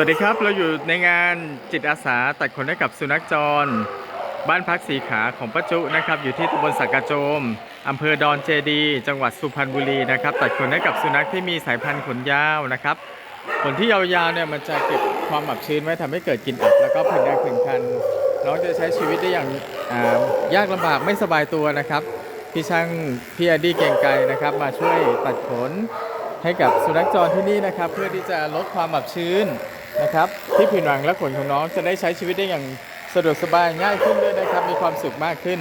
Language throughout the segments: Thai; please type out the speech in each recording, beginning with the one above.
วัสดีครับเราอยู่ในงานจิตอาสาตัดขนให้กับสุนัขจร บ้านพักสีขาของป้าจุนะครับ อยู่ที่ตำบลสักกะโจมอำเภอดอนเจดี จังหวัดสุพรรณบุรีนะครับ ตัดขนให้กับสุนัขที่มีสายพันธุ์ขนยาวนะครับขนที่ยาวๆเนี่ยมันจะเก็บความอับชื้นไว้ทำให้เกิดกลิ่นอับแล้วก็ผื่นแดงผื่นคันน้องจะใช้ชีวิตได้อย่างายากลำบากไม่สบายตัวนะครับพี่ช่างพี่อดีเก่งไกรนะครับ มาช่วยตัดขนให้กับสุนัขจรที่นี่นะครับ เพื่อที่จะลดความอับชื้น นะครับที่ผิวหนังและขนของน้องจะได้ใช้ชีวิตได้อย่างสะดวกสบายง่ายขึ้นด้วยนะครับ มีความสุขมากขึ้น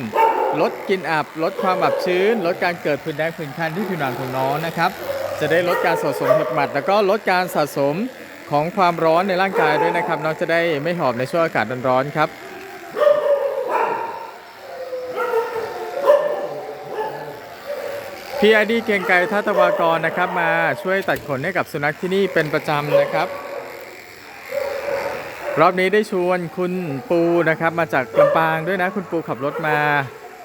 ลดกลิ่นอับ ลดความอับชื้น ลดการเกิดผื่นแดงผื่นคันที่ผิวหนังของน้องนะครับ จะได้ลดการสะสมเห็บหมัด แล้วก็ลดการสะสมของความร้อนในร่างกายด้วยนะครับ น้องจะได้ไม่หอบในช่วงอากาศร้อนๆครับพี่ไอดีเกียงไกรทัตวากรนะครับ มาช่วยตัดขนให้กับสุนัขที่นี่เป็นประจำนะครับ รอบนี้ได้ชวนคุณปูนะครับมาจากลำปางด้วยนะ คุณปูขับรถมา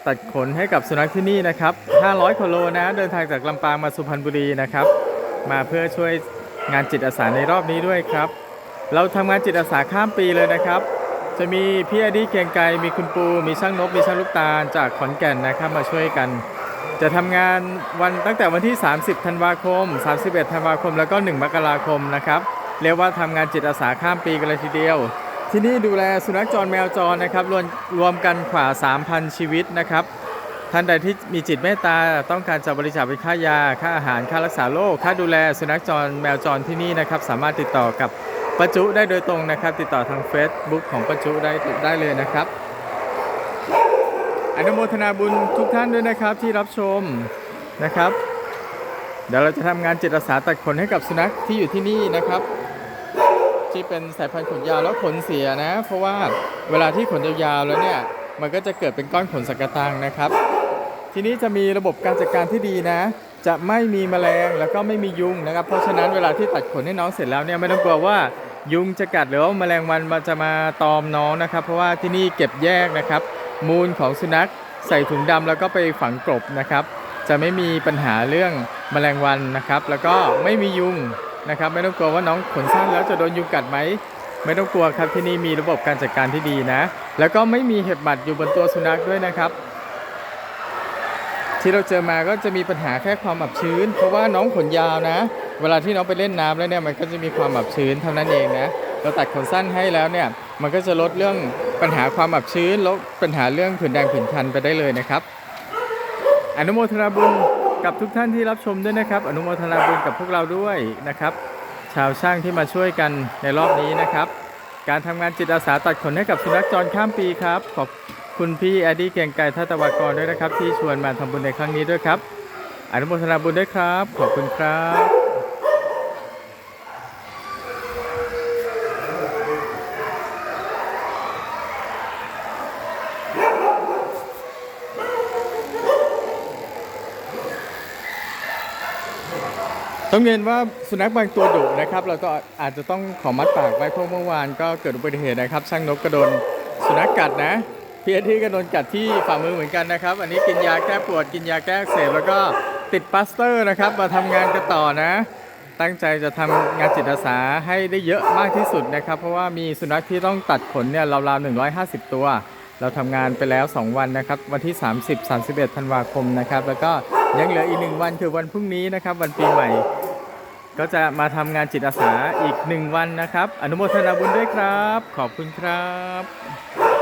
ตัดขนให้กับสุนัขที่นี่นะครับ 500กิโลนะเดินทางจากลำปางมาสุพรรณบุรีนะครับ มาเพื่อช่วยงานจิตอาสาในรอบนี้ด้วยครับ เราทำงานจิตอาสาข้ามปีเลยนะครับ จะมีพี่อดีเกียงไกรมีคุณปู มีช่างนบมีช่างลูกตาลจากขอนแก่นนะครับมาช่วยกัน จะทำงานวันตั้งแต่วันที่ 30 ธันวาคม 31 ธันวาคมแล้วก็ 1 มกราคมนะครับ เรียกว่าทำงานจิตอาสาข้ามปีกันเลยทีเดียว ที่นี่ดูแลสุนัขจรแมวจรนะครับรวมรวมกันกว่า 3,000 ชีวิตนะครับท่านใดที่มีจิตเมตตาต้องการจะบริจาคเป็นค่ายา ค่าอาหาร ค่ารักษาโรค ค่าดูแลสุนัขจรแมวจรที่นี่นะครับ สามารถติดต่อกับป้าจุได้โดยตรงนะครับ ติดต่อทาง Facebook ของป้าจุได้ได้เลยนะครับ อนุโมทนาบุญทุกท่านด้วยนะครับที่รับชมนะครับ เดี๋ยวเราจะทำงานจิตอาสาตัดขนให้กับสุนัขที่อยู่ที่นี่นะครับ ที่เป็นสายพันธุ์ขนยาวแล้วขนเสียนะ เพราะว่าเวลาที่ขนยาวๆแล้วเนี่ยมันก็จะเกิดเป็นก้อนขนสักกตังนะครับ ทีนี้จะมีระบบการจัดการที่ดีนะ จะไม่มีแมลงแล้วก็ไม่มียุงนะครับ เพราะฉะนั้นเวลาที่ตัดขนให้น้องเสร็จแล้วเนี่ยไม่ต้องกลัวว่ายุงจะกัดหรือว่าแมลงวันมันจะมาตอมน้องนะครับ เพราะว่าที่นี่เก็บแยกนะครับ มูลของสุนัขใส่ถุงดำแล้วก็ไปฝังกลบนะครับ จะไม่มีปัญหาเรื่องแมลงวันนะครับ แล้วก็ไม่มียุง นะครับ ไม่ต้องกลัวว่าน้องขนสั้นแล้วจะโดนยุงกัดไหมไม่ต้องกลัวครับที่นี่มีระบบการจัดการที่ดีนะ แล้วก็ไม่มีเห็บหมัดอยู่บนตัวสุนัขด้วยนะครับ ที่เราเจอมาก็จะมีปัญหาแค่ความอับชื้น เพราะว่าน้องขนยาวนะ เวลาที่น้องไปเล่นน้ำแล้วเนี่ยมันก็จะมีความอับชื้นเท่านั้นเองนะเราตัดขนสั้นให้แล้วเนี่ยมันก็จะลดเรื่องปัญหาความอับชื้นลดปัญหาเรื่องผื่นแดงผื่นคันไปได้เลยนะครับ อนุโมทนาบุญ กับทุกท่านที่รับชมด้วยนะครับ อนุโมทนาบุญกับพวกเราด้วยนะครับ ชาวช่างที่มาช่วยกันในรอบนี้นะครับ การทำงานจิตอาสาตัดขนให้กับสุนัขจรข้ามปีครับ ขอบคุณพี่แอดดี้เก่งไก่ทัตวากรด้วยนะครับ ที่ชวนมาทำบุญในครั้งนี้ด้วยครับ อนุโมทนาบุญด้วยครับ ขอบคุณครับ ต้องเรียนว่าสุนัขบางตัวดุนะครับ เราก็อาจจะต้องขอมัดปากไว้เพราะเมื่อวานก็เกิดอุบัติเหตุนะครับ ช่างนกกระโดนสุนัขกัดนะพี่เอที่ก็โดนกัดที่ฝ่ามือเหมือนกันนะครับ อันนี้กินยาแก้ปวดกินยาแก้เสบแล้วก็ติดปลาสเตอร์นะครับ มาทำงานกันต่อนะ ตั้งใจจะทำงานจิตอาสาให้ได้เยอะมากที่สุดนะครับ เพราะว่ามีสุนัขที่ต้องตัดขนเนี่ยราวๆ150 ตัว เราทำงานไปแล้ว 2 วันนะครับ วันที่ 30 31ธันวาคมนะครับ แล้วก็ยังเหลืออีกหนึ่งวันคือวันพรุ่งนี้นะครับ วันปีใหม่ ก็จะมาทำงานจิตอาสาอีกหนึ่งวันนะครับ อนุโมทนาบุญด้วยครับ ขอบคุณครับ